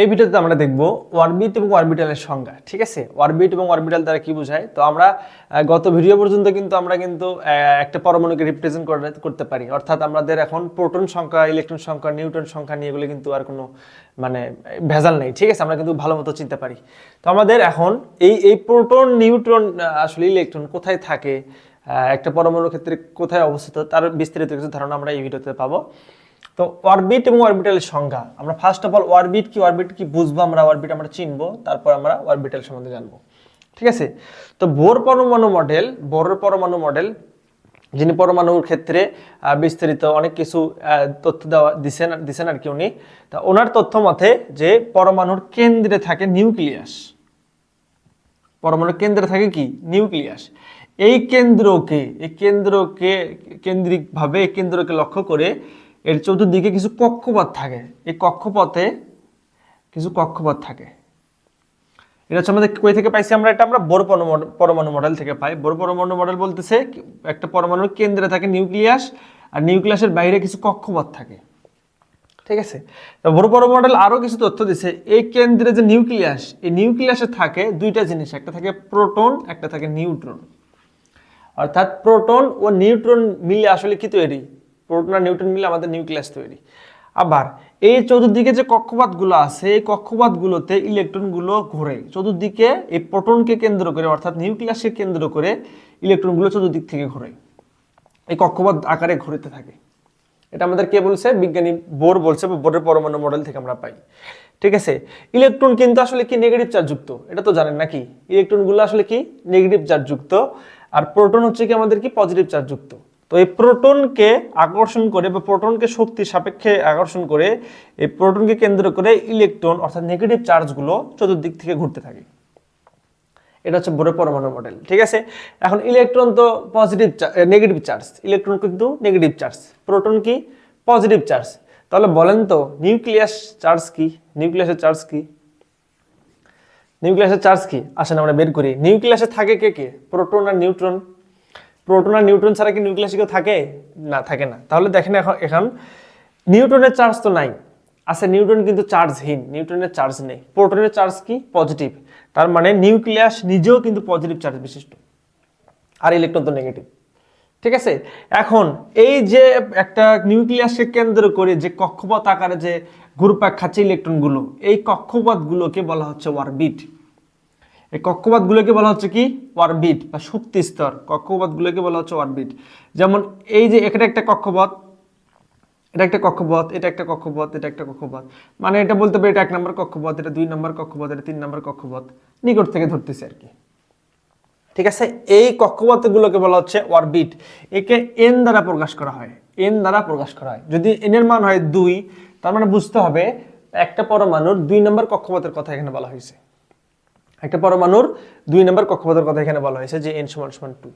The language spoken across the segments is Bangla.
এই ভিডিওতে আমরা দেখব অরবিট এবং অরবিটালের সংজ্ঞা, ঠিক আছে? অরবিট এবং অরবিটাল দ্বারা কি বোঝায়? তো আমরা গত ভিডিও পর্যন্ত কিন্তু আমরা কিন্তু একটা পরমাণুকে রিপ্রেজেন্ট করতে পারি। অর্থাৎ আমাদের এখন প্রোটন সংখ্যা ইলেকট্রন সংখ্যা নিউটন সংখ্যা নিয়ে এগুলো কিন্তু আর কোনো মানে ভেজাল নেই, ঠিক আছে? আমরা কিন্তু ভালো মতো চিনতে পারি। তো আমাদের এখন এই এই প্রোটন নিউট্রন আসলে ইলেকট্রন কোথায় থাকে একটা পরমাণুর ক্ষেত্রে কোথায় অবস্থিত, তার বিস্তারিত কিছু ধারণা আমরা এই ভিডিওতে পাবো। তো অরবিট এবং অরবিটালের সংজ্ঞা। আমরা ফার্স্ট অফ অল অরবিট কি অরবিট কি বুঝব আমরা? অরবিট আমরা চিনবো, তারপর আমরা অরবিটাল সম্বন্ধে জানব। ঠিক আছে? তো বোর পরমাণু মডেল বোর পরমাণু মডেল যিনি পরমাণুর ক্ষেত্রে বিস্তারিত অনেক কিছু তথ্য দেওয়া, দিছেন দিছেন আর কি উনি। তা ওনার তথ্য মতে যে পরমাণুর কেন্দ্রে থাকে নিউক্লিয়াস। পরমাণুর কেন্দ্রে থাকে কি? নিউক্লিয়াস। এই কেন্দ্রকে এই কেন্দ্রকে কেন্দ্রিকভাবে, এই কেন্দ্রকে লক্ষ্য করে এর চতুর্দিকে কিছু কক্ষপথ থাকে। এই কক্ষপথে কিছু কক্ষপথ থাকে। এটা হচ্ছে আমাদের কই থেকে পাইছি আমরা? এটা আমরা বোর পরমাণু পরমাণু মডেল থেকে পাই। বোর পরমাণু মডেল বলতেছে একটা পরমাণুর কেন্দ্রে থাকে নিউক্লিয়াস আর নিউক্লিয়াসের বাইরে কিছু কক্ষপথ থাকে। ঠিক আছে? তো বড় বড় মডেল আরও কিছু তথ্য দিছে। এই কেন্দ্রে যে নিউক্লিয়াস এই নিউক্লিয়াসে থাকে দুইটা জিনিস। একটা থাকে প্রোটন একটা থাকে নিউট্রন অর্থাৎ প্রোটন ও নিউট্রন মিলে আসলে কি তৈরি? প্রোটন আর নিউট্রন মিলে আমাদের নিউক্লিয়াস তৈরি। আবার এই চতুর্দিকে যে কক্ষপথগুলো আছে, এই কক্ষপথগুলোতে ইলেকট্রনগুলো ঘোরে। চতুর্দিকে এই প্রোটনকে কেন্দ্র করে, অর্থাৎ নিউক্লিয়াসকে কেন্দ্র করে ইলেকট্রনগুলো চতুর্দিক থেকে ঘোরে। এই কক্ষপথ আকারে ঘুরতে থাকে। এটা আমাদের কে বলছে? বিজ্ঞানী বোর বলছে বোরের পরমাণু মডেল থেকে আমরা পাই। ঠিক আছে? ইলেকট্রন কিন্তু আসলে কি? নেগেটিভ চার্জ যুক্ত। এটা তো জানেন নাকি? ইলেকট্রনগুলো আসলে কি? নেগেটিভ চার্জ যুক্ত। আর প্রোটন হচ্ছে কি? আমাদের কি? পজিটিভ চার্জ যুক্ত। তো এই প্রোটনকে আকর্ষণ করে বা প্রোটনকে শক্তি সাপেক্ষে আকর্ষণ করে এই প্রোটনকে কেন্দ্র করে ইলেকট্রন অর্থাৎ নেগেটিভ চার্জগুলো চতুর্দিক থেকে ঘুরতে থাকে। এটা হচ্ছে বোরের পরমাণু মডেল ঠিক আছে? এখন ইলেকট্রন তো পজিটিভ নেগেটিভ চার্জ ইলেকট্রন কিন্তু নেগেটিভ চার্জ প্রোটন কি পজিটিভ চার্জ তাহলে বলেন তো, নিউক্লিয়াস চার্জ কি? নিউক্লিয়াসের চার্জ কি? নিউক্লিয়াসের চার্জ কি? আসেন আমরা বের করি, নিউক্লিয়াসে থাকে কে কে? প্রোটন আর নিউট্রন। প্রোটন আর নিউট্রন ছাড়া কি নিউক্লিয়াসে কেউ থাকে? না থাকে না। তাহলে দেখেন এখন এখন, নিউট্রনের চার্জ তো নাই। আছে নিউট্রন কিন্তু চার্জহীন নিউট্রনের চার্জ নেই। প্রোটনের চার্জ কি? পজিটিভ তার মানে নিউক্লিয়াস নিজেও কিন্তু পজিটিভ চার্জ বিশিষ্ট। আর ইলেকট্রন তো নেগেটিভ ঠিক আছে? এখন, এই যে একটা নিউক্লিয়াসকে কেন্দ্র করে যে কক্ষপথ আকারে যে ঘুরপাক খাচ্ছে ইলেকট্রনগুলো এই কক্ষপথগুলোকে বলা হচ্ছে অরবিট এই কক্ষপথগুলোকে বলা হচ্ছে কি? অরবিট বা শক্তি স্তর, কক্ষপথগুলোকে বলা হচ্ছে অরবিট যেমন এই যে এখানে একটা কক্ষপথ, এটা একটা কক্ষপথ, এটা একটা কক্ষপথ, এটা একটা কক্ষপথ। মানে এটা বলতে পারি এটা এক নম্বর কক্ষপথ, এটা দুই নম্বর কক্ষপথ, এটা তিন নম্বর কক্ষপথ। নিকট থেকে ধরতেছে আর কি। ঠিক আছে? এই কক্ষপথগুলোকে বলা হচ্ছে অরবিট একে এন দ্বারা প্রকাশ করা হয়। এন দ্বারা প্রকাশ করা হয়। যদি এনের মান হয় দুই, তার মানে বুঝতে হবে একটা পরমাণুর দুই নম্বর কক্ষপথের কথা এখানে বলা হয়েছে। একটা পরমাণুর দুই নম্বর কক্ষপথের কথা এখানে বলা হয়েছে যে এন সমান সমান টু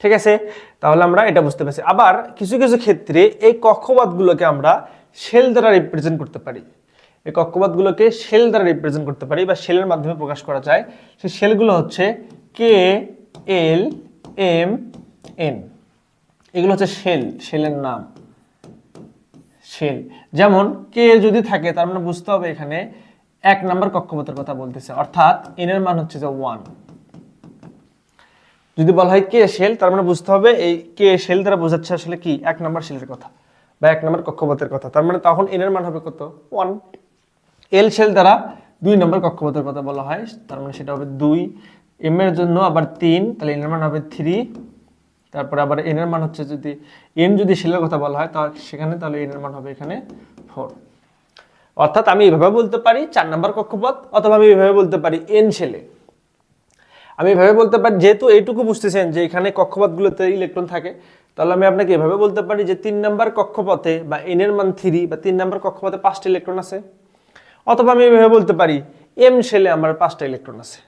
ঠিক আছে? তাহলে আমরা এটা বুঝতে পারছি। আবার কিছু কিছু ক্ষেত্রে এই কক্ষপথগুলোকে আমরা শেল দ্বারা রিপ্রেজেন্ট করতে পারি। এই কক্ষপথগুলোকে শেল দ্বারা রিপ্রেজেন্ট করতে পারি বা শেলের মাধ্যমে প্রকাশ করা যায়। সেই শেলগুলো হচ্ছে কে এল এম এন এগুলো হচ্ছে শেল, শেলের নাম। শেল। যেমন কে যদি থাকে, তার মানে বুঝতে হবে এখানে এক নাম্বার কক্ষপথের কথা বলতেছে। অর্থাৎ এন এর মান হচ্ছে যে ওয়ান যদি বলা হয় কে শেল তার মানে বুঝতে হবে এই কে শেল দ্বারা বোঝাচ্ছে আসলে কি? এক নম্বর শেলের কথা বা এক নম্বর কক্ষপথের কথা। তার মানে তখন এন এর মান হবে কত? ওয়ান এল শেল দ্বারা দুই নম্বর কক্ষপথের কথা বলা হয়, তার মানে সেটা হবে দুই। এম এর জন্য আবার তিন, তাহলে এন এর মান হবে থ্রি তারপরে আবার এন এর মান হচ্ছে যদি এন যদি শেলের কথা বলা হয় তাহলে সেখানে তাহলে এন এর মান হবে এখানে ফোর অর্থাৎ আমি এভাবে বলতে পারি চার নম্বর কক্ষপথ, অথবা আমি এভাবে বলতে পারি এন শেলে আমি এভাবে বলতে পারি, যেহেতু এইটুকু বুঝতেছেন যে এখানে কক্ষপথগুলোতে ইলেকট্রন থাকে, তাহলে আমি আপনাকে এভাবে বলতে পারি যে তিন নম্বর কক্ষপথে বা এন এর মান থ্রি বা তিন নম্বর কক্ষপথে পাঁচটা ইলেকট্রন আছে, অথবা আমি এভাবে বলতে পারি এম শেলে আমার পাঁচটা ইলেকট্রন আছে।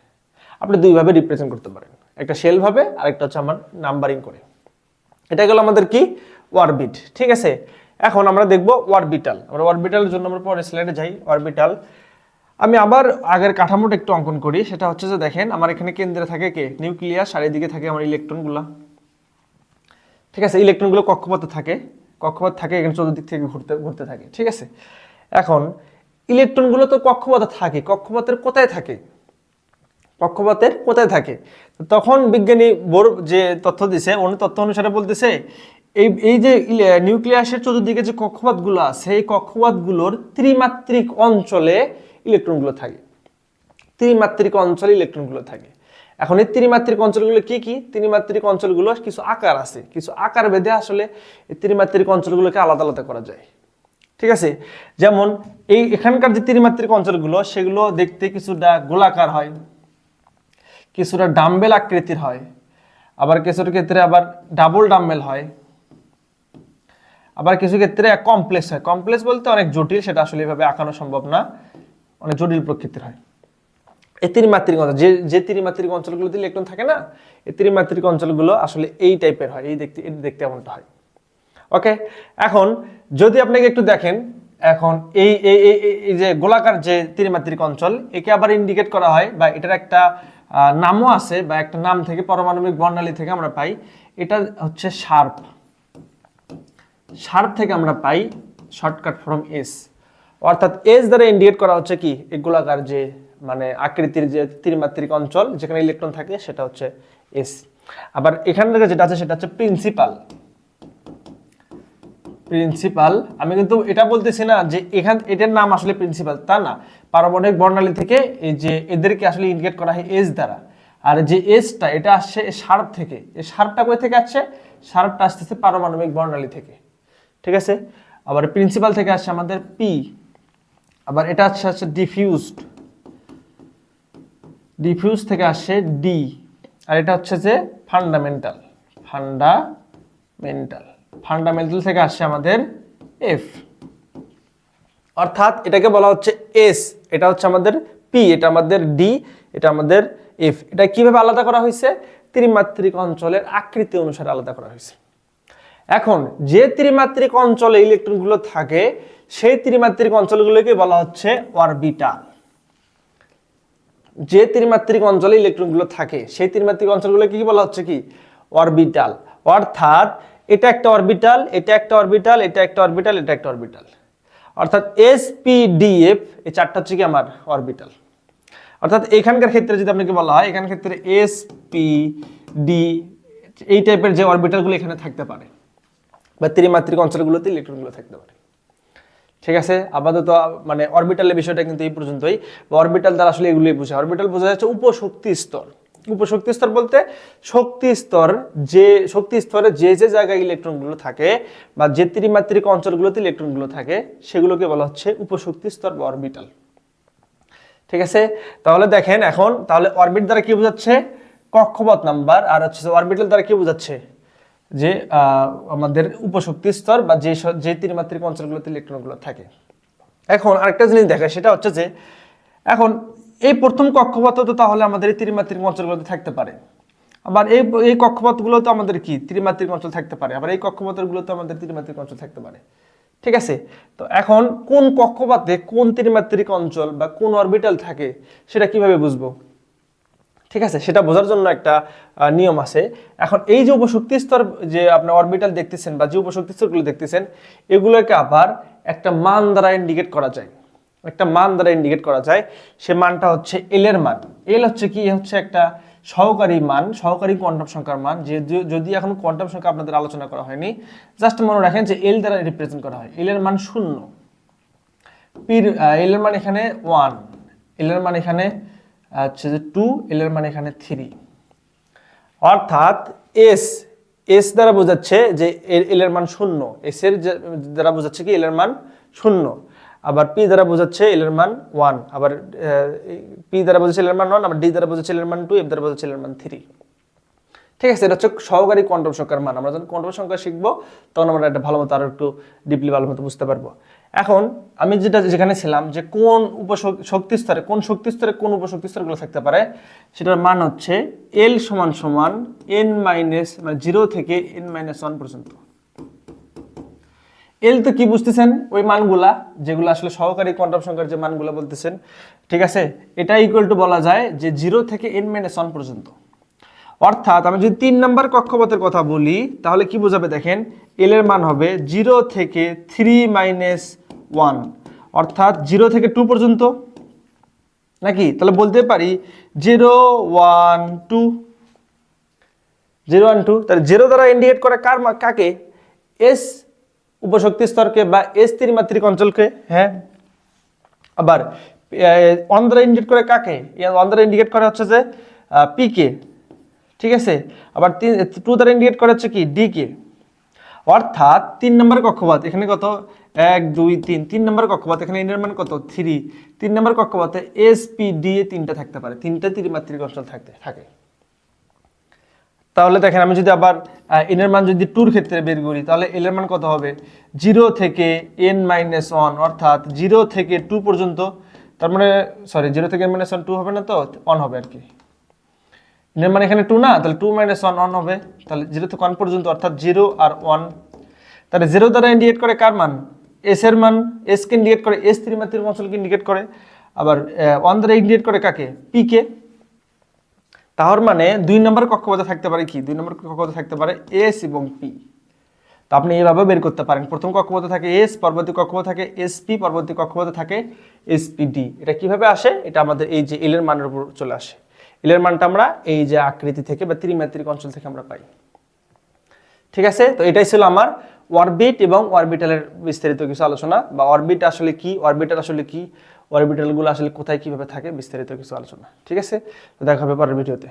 আপনি দুইভাবে রিপ্রেজেন্ট করতে পারেন, একটা শেল ভাবে, আরেকটা হচ্ছে আমার নাম্বারিং করে। এটা গেল আমাদের কি? ওয়ারবিট, ঠিক আছে? এখন আমরা দেখব অরবিটাল আমরা অরবিটালের জন্য আমরা পরের স্লাইডে যাই। অরবিটাল আমি আবার আগের কাঠামোটা একটু অঙ্কন করি। সেটা হচ্ছে যে দেখেন, আমার এখানে কেন্দ্রে থাকে কে? নিউক্লিয়াস আর এদিকে থাকে আমার ইলেকট্রনগুলা ঠিক আছে ইলেকট্রনগুলো কক্ষপথে থাকে। কক্ষপথ থাকে, এখানে চতুর্দিক থেকে ঘুরতে ঘুরতে থাকে। ঠিক আছে? এখন ইলেকট্রনগুলো তো কক্ষপথে থাকে। কক্ষপথের কোথায় থাকে? কক্ষপথের কোথায় থাকে? তখন বিজ্ঞানী বোর যে তথ্য দিছে অন্য তথ্য অনুসারে বলতেছে এই এই যে নিউক্লিয়াসের চতুর্দিকে যে কক্ষপথগুলো আছে, এই কক্ষপথগুলোর ত্রিমাত্রিক অঞ্চলে ইলেকট্রনগুলো থাকে। ত্রিমাত্রিক অঞ্চলে ইলেকট্রনগুলো থাকে। এখন এই ত্রিমাত্রিক অঞ্চলগুলো কি কি? ত্রিমাত্রিক অঞ্চলগুলো কিছু আকার আছে। কিছু আকার ভেদে আসলে এই ত্রিমাত্রিক অঞ্চলগুলোকে আলাদা আলাদা করা যায়। ঠিক আছে? যেমন এই এখানকার যে ত্রিমাত্রিক অঞ্চলগুলো, সেগুলো দেখতে কিছুটা গোলাকার হয়, কিছুটা ডাম্বেল আকৃতির হয়, আবার কিছুর ক্ষেত্রে আবার ডাবল ডাম্বেল হয়। আবার কিছু ক্ষেত্রে কমপ্লেক্স হয়। কমপ্লেক্স বলতে অনেক জটিল, সেটা আসলে এভাবে আঁকানো সম্ভব না। অনেক জটিল প্রকৃতির হয়। এই ত্রিমাত্রিক অঞ্চল, যে যে ত্রিমাত্রিক অঞ্চলগুলোতে ইলেকট্রন থাকে না এই ত্রিমাত্রিক অঞ্চলগুলো আসলে এই টাইপের হয়, এই দেখতে এই দেখতে এমনটা হয়। ওকে এখন যদি আপনাকে একটু দেখেন, এখন এই- এই যে গোলাকার যে ত্রিমাত্রিক অঞ্চল, একে আবার ইন্ডিকেট করা হয়, বা এটার একটা নামও আছে, বা একটা নাম থেকে পারমাণবিক বর্ণালী থেকে আমরা পাই, এটা হচ্ছে শার্প। শার্প থেকে আমরা পাই শর্টকাট ফ্রম এস অর্থাৎ এস দ্বারা ইন্ডিকেট করা হচ্ছে কি? এই গোলাকার যে মানে আকৃতির যে ত্রিমাত্রিক অঞ্চল, যেখানে ইলেকট্রন থাকে, সেটা হচ্ছে এস আবার এখান থেকে যেটা আছে, সেটা হচ্ছে প্রিন্সিপাল প্রিন্সিপাল আমি কিন্তু এটা বলতেছি না যে এখান, এটার নাম আসলে প্রিন্সিপাল তা না। পারমাণবিক বর্ণালী থেকে এই যে এদেরকে আসলে ইন্ডিকেট করা হয় এস দ্বারা। আর যে এসটা এটা আসছে সার্প থেকে। এই সার্পটা কোথা থেকে আসছে? শার্পটা আসতেছে পারমাণবিক বর্ণালী থেকে। ঠিক আছে? আবার প্রিন্সিপাল থেকে আসছে আমাদের পি আবার এটা আসছে হচ্ছে ডিফিউজড ডিফিউজ থেকে আসছে ডি আর এটা হচ্ছে যে ফান্ডামেন্টাল ফান্ডামেন্টাল ফান্ডামেন্টাল থেকে আসছে আমাদের এফ অর্থাৎ এটাকে বলা হচ্ছে এস এটা হচ্ছে আমাদের পি এটা আমাদের ডি এটা আমাদের এফ এটা কীভাবে আলাদা করা হয়েছে? ত্রিমাত্রিক অঞ্চলের আকৃতি অনুসারে আলাদা করা হয়েছে। এখন যে ত্রিমাত্রিক অঞ্চলে ইলেকট্রনগুলো থাকে, সেই ত্রিমাত্রিক অঞ্চলগুলোকে বলা হচ্ছে অরবিটাল। যে ত্রিমাত্রিক অঞ্চলে ইলেকট্রনগুলো থাকে, সেই ত্রিমাত্রিক অঞ্চলগুলোকে কি বলা হচ্ছে কি? অরবিটাল। অর্থাৎ এটা একটা অরবিটাল, এটা একটা অরবিটাল, এটা একটা অরবিটাল, এটা একটা অরবিটাল। অর্থাৎ এস পি ডি এফ এই চারটা হচ্ছে কি আমার অরবিটাল। অর্থাৎ এখানকার ক্ষেত্রে যদি আপনাকে বলা হয়, এখানকার ক্ষেত্রে এস পি ডি এই টাইপের যে অরবিটালগুলো এখানে থাকতে পারে। বা ত্রিমাত্রিক অঞ্চলগুলোতে ইলেকট্রনগুলো থাকতে পারে। ঠিক আছে? আপাতত মানে অরবিটালের বিষয়টা কিন্তু এই পর্যন্তই। অরবিটাল দ্বারা আসলে এগুলোই বোঝায়। অরবিটাল বোঝা যাচ্ছে উপশক্তি স্তর। উপশক্তি স্তর বলতে শক্তি স্তর যে, শক্তি স্তরে যে যে জায়গায় ইলেকট্রনগুলো থাকে বা যে ত্রিমাত্রিক অঞ্চলগুলোতে ইলেকট্রনগুলো থাকে, সেগুলোকে বলা হচ্ছে উপশক্তি স্তর বা অরবিটাল ঠিক আছে? তাহলে দেখেন এখন, তাহলে অরবিট দ্বারা কি বোঝাচ্ছে? কক্ষপথ নাম্বার। আর হচ্ছে অরবিটাল দ্বারা কি বোঝাচ্ছে? যে আমাদের উপশক্তি স্তর বা যে যে ত্রিমাত্রিক অঞ্চলগুলোতে ইলেকট্রনগুলো থাকে। এখন আরেকটা জিনিস দেখা সেটা হচ্ছে যে, এখন এই প্রথম কক্ষপথ তো তাহলে আমাদের এই ত্রিমাত্রিক অঞ্চলগুলোতে থাকতে পারে। আবার এই এই কক্ষপথগুলো তো আমাদের কি? ত্রিমাত্রিক অঞ্চল থাকতে পারে। আবার এই কক্ষপথগুলো তো আমাদের ত্রিমাত্রিক অঞ্চল থাকতে পারে। ঠিক আছে? তো এখন কোন কক্ষপথে কোন ত্রিমাত্রিক অঞ্চল বা কোন অরবিটাল থাকে, সেটা কীভাবে বুঝব? ঠিক আছে? সেটা বোঝার জন্য একটা নিয়ম আছে। এখন এই যে উপশক্তি স্তর যে আপনি অরবিটাল দেখতেছেন বা যে উপশক্তি স্তরগুলো দেখতেছেন, এগুলোকে আবার একটা মান দ্বারা ইন্ডিকেট করা যায়। একটা মান দ্বারা ইন্ডিকেট করা যায়। সে মানটা হচ্ছে এল এর মান। এল হচ্ছে কি? হচ্ছে একটা সহকারী মান, সহকারী কোয়ান্টাম সংখ্যার মান। যে যদি এখন কোয়ান্টাম সংখ্যা আপনাদের আলোচনা করা হয়নি জাস্ট মনে রাখেন যে এল দ্বারা রিপ্রেজেন্ট করা হয়। এল এর মান শূন্য। পির এল এর মান এখানে ওয়ান এল এর মান এখানে হচ্ছে যে টু এল এর মান এখানে থ্রি অর্থাৎ এস এস দ্বারা বোঝাচ্ছে যে এল এর মান শূন্য। এস এর দ্বারা বোঝাচ্ছে কি এল এর মান শূন্য। আবার পি দ্বারা বোঝাচ্ছে এল এর মান ওয়ান আবার পি দ্বারা বোঝাচ্ছে এল এর মান ওয়ান আবার ডি দ্বারা বোঝাচ্ছে এল এর মান টু এফ দ্বারা বোঝাচ্ছে এল এর মান থ্রি ঠিক আছে, এটা হচ্ছে সহকারী কোয়ান্টাম সংখ্যার মান। আমরা যখন কোয়ান্টাম সংখ্যা শিখব, তখন আমরা এটা ভালো মতো আরও একটু ডিপলি ভালো মতো বুঝতে পারব। এখন আমি যেটা যেখানে ছিলাম যে কোন উপশক্তি স্তরে কোন শক্তি স্তরে কোন উপশক্তি স্তরগুলো থাকতে পারে, সেটার মান হচ্ছে এল সমান সমান এন মাইনাস মানে জিরো থেকে এন মাইনাস ওয়ান পর্যন্ত। এল তো কি বুঝতেছেন? ওই মানগুলা, যেগুলো আসলে সহকারী কোয়ান্টাম সংখ্যার যে মানগুলো বলতেছেন, ঠিক আছে? এটা ইকুয়াল টু বলা যায় যে জিরো থেকে এন মাইনাস ওয়ান পর্যন্ত। অর্থাৎ আমি যদি তিন নম্বর কক্ষপথের কথা বলি, তাহলে কি বোঝাবে দেখেন? এল এর মান হবে জিরো থেকে থ্রি মাইনাস ওয়ান। অর্থাৎ জিরো থেকে টু পর্যন্ত। নাকি? তাহলে বলতে পারি zero one two. Zero one two. তাহলে জিরো দ্বারা ইন্ডিকেট করে কার কাকে? এস উপশক্তি স্তরকে বা এস ত্রিমাত্রিক অঞ্চলকে। হ্যাঁ? আবার অন দ্বারা ইন্ডিকেট করে কাকে? অন দ্বারা ইন্ডিকেট করে হচ্ছে যে পি কে। ঠিক আছে? আবার তিন টু দ্বারা ইন্ডিকেট করে হচ্ছে কি? ডি কে অর্থাৎ তিন নম্বর কক্ষপথ, এখানে কত? এক, দুই, তিন। তিন নম্বর কক্ষপথ, এখানে এনের মান কত? থ্রি তিন নম্বর কক্ষপথে এস পি ডি এ তিনটা থাকতে পারে। তিনটা ত্রিমাত্রিক অঞ্চল থাকতে, থাকে। তাহলে দেখেন, আমি যদি আবার এনের মান যদি টুর ক্ষেত্রে বের করি, তাহলে এল এর মান কত হবে? জিরো থেকে এন মাইনাস ওয়ান অর্থাৎ জিরো থেকে টু পর্যন্ত, তার মানে সরি জিরো থেকে এন মাইনাস ওয়ান টু হবে না তো? ওয়ান হবে আর কি। মানে এখানে টু না, তাহলে টু মাইনাস ওয়ান ওয়ান হবে। তাহলে জিরো থেকে ওয়ান পর্যন্ত, অর্থাৎ জিরো আর ওয়ান তাহলে জিরো দ্বারা ইন্ডিকেট করে কার মান? এস এর মান। এস কে ইন্ডিকেট করে এস ত্রিমাত্রিক অঞ্চলকে ইন্ডিকেট করে। আবার ওয়ান দ্বারা ইন্ডিকেট করে কাকে? পি কে। তাহলে মানে দুই নম্বর কক্ষপথে থাকতে পারে কি? দুই নম্বর কক্ষপথে থাকতে পারে এস এবং পি তো আপনি এইভাবে বের করতে পারেন। প্রথম কক্ষপথে থাকে এস পরবর্তী কক্ষপথে থাকে এসপি পরবর্তী কক্ষপথে থাকে এসপিডি এটা কীভাবে আসে? এটা আমাদের এই যে এলের মানের উপর চলে আসে। এলের মানটা আমরা এই যে আকৃতি থেকে বা ত্রিমাত্রিক অঞ্চল থেকে আমরা পাই। ঠিক আছে? তো এটাই ছিল আমার অরবিট এবং অরবিটালের বিস্তারিত কিছু আলোচনা। বা অরবিট আসলে কি? অরবিটাল আসলে কি? অরবিটালগুলো আসলে কোথায় কীভাবে থাকে? বিস্তারিত কিছু আলোচনা। ঠিক আছে? তো দেখা হবে পরের ভিডিওতে